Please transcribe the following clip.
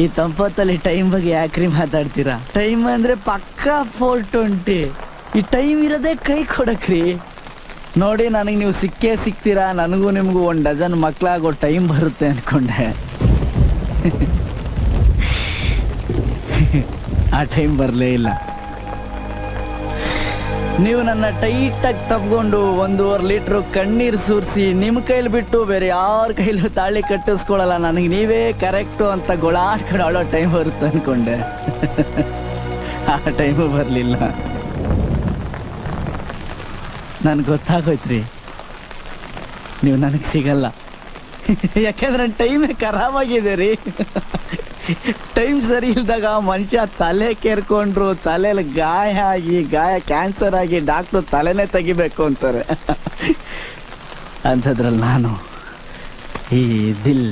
ಈ ತಂಪತ್ತಲ್ಲಿ ಟೈಮ್ ಬಗ್ಗೆ ಯಾಕ್ರಿ ಮಾತಾಡ್ತೀರಾ? ಟೈಮ್ ಅಂದ್ರೆ ಪಕ್ಕಾ ಫೋರ್ ಟ್ವೆಂಟಿ ಈ ಟೈಮ್ ಇರೋದೇ ಕೈ ಕೊಡಕ್ರಿ ನೋಡಿ, ನನಗೆ ನೀವು ಸಿಕ್ಕೇ ಸಿಗ್ತೀರಾ ನನಗೂ ನಿಮಗೂ ಒಂದು ಡಜನ್ ಮಕ್ಕಳಾಗೋ ಟೈಮ್ ಬರುತ್ತೆ ಅನ್ಕೊಂಡೆ. ಆ ಟೈಮ್ ಬರಲೇ ಇಲ್ಲ. ನೀವು ನನ್ನ ಟೈಟಾಗಿ ತಪ್ಕೊಂಡು ಒಂದೂವರೆ ಲೀಟ್ರು ಕಣ್ಣೀರು ಸುರಿಸಿ ನಿಮ್ಮ ಕೈಲಿ ಬಿಟ್ಟು ಬೇರೆ ಯಾರ ಕೈಲೂ ತಾಳಿ ಕಟ್ಟಿಸ್ಕೊಳ್ಳಲ್ಲ ನನಗೆ ನೀವೇ ಕರೆಕ್ಟು ಅಂತ ಗೊಳಾಡ್ಕೊಂಡು ಆಡೋ ಟೈಮ್ ಬರುತ್ತೆ ಅಂದ್ಕೊಂಡೆ ಆ ಟೈಮು ಬರಲಿಲ್ಲ. ನನಗೆ ಗೊತ್ತಾಗೋಯ್ತ್ರಿ. ನೀವು ನನಗೆ ಸಿಗಲ್ಲ. ಯಾಕೆಂದ್ರೆ ಟೈಮೇ ಖರಾಬಾಗಿದೆ ರೀ ಟೈಮ್ ಸರಿ ಇಲ್ದಾಗ ಮನುಷ್ಯ ತಲೆ ಕೇರ್ಕೊಂಡ್ರು ತಲೆಯಲ್ಲಿ ಗಾಯ ಆಗಿ, ಗಾಯ ಕ್ಯಾನ್ಸರ್ ಆಗಿ ಡಾಕ್ಟ್ರು ತಲೆನೇ ತೆಗಿಬೇಕು ಅಂತಾರೆ. ಅಂಥದ್ರಲ್ಲಿ ನಾನು ಈ ದಿಲ್